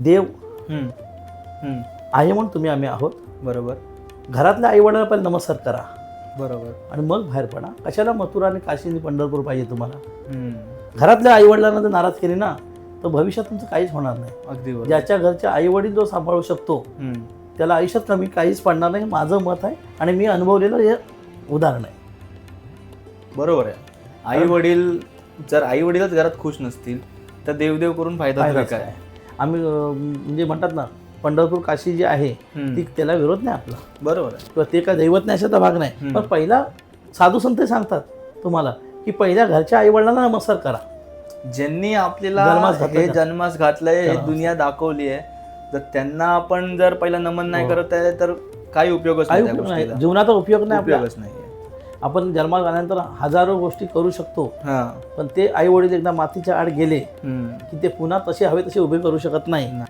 देव. हम्म. हम्म. आहे म्हणून तुम्ही आम्ही आहोत. बरोबर. घरातल्या आईवडिलांना पहिले नमस्कार करा. बरोबर. आणि मग बाहेर पडा. कशाला मथुरा आणि काशी आणि पंढरपूर पाहिजे तुम्हाला. घरातल्या आईवडिलांना जर नाराज केले ना तर भविष्यात तुमचं काहीच होणार नाही. अगदी ज्याच्या घरचे आईवडील जो सांभाळू शकतो. त्याला आयुष्यात कमी काहीच पडणार नाही. माझं मत आहे आणि मी अनुभवलेलं हे उदाहरण आहे. बरोबर आहे. आई वडील जर आई वडीलच घरात खुश नसतील तर देवदेव करून फायदा काय? आम्ही म्हणजे म्हणतात ना पंढरपूर काशी जी आहे. ती त्याला विरोध नाही आपला बरोबर आहे किंवा ते काय दैवत नाही अशाचा भाग नाही. पण पहिला साधू संत सांगतात तुम्हाला की पहिल्या घरच्या आईवडिलांना नमस्कार करा ज्यांनी आपल्याला हे? जन्मास घातलंय हे. दुनिया दाखवली आहे जर त्यांना आपण जर पहिला नमन नाही हो. करत आहे तर काही उपयोगच नाही. जीवनाचा उपयोग नाही आपला उपयोगच नाही आपण जन्मात आल्यानंतर हजारो गोष्टी करू शकतो. हा. पण ते आई वडील एकदा मातीच्या आड गेले. की ते पुन्हा तसे हवे तसे उभे करू शकत नाही.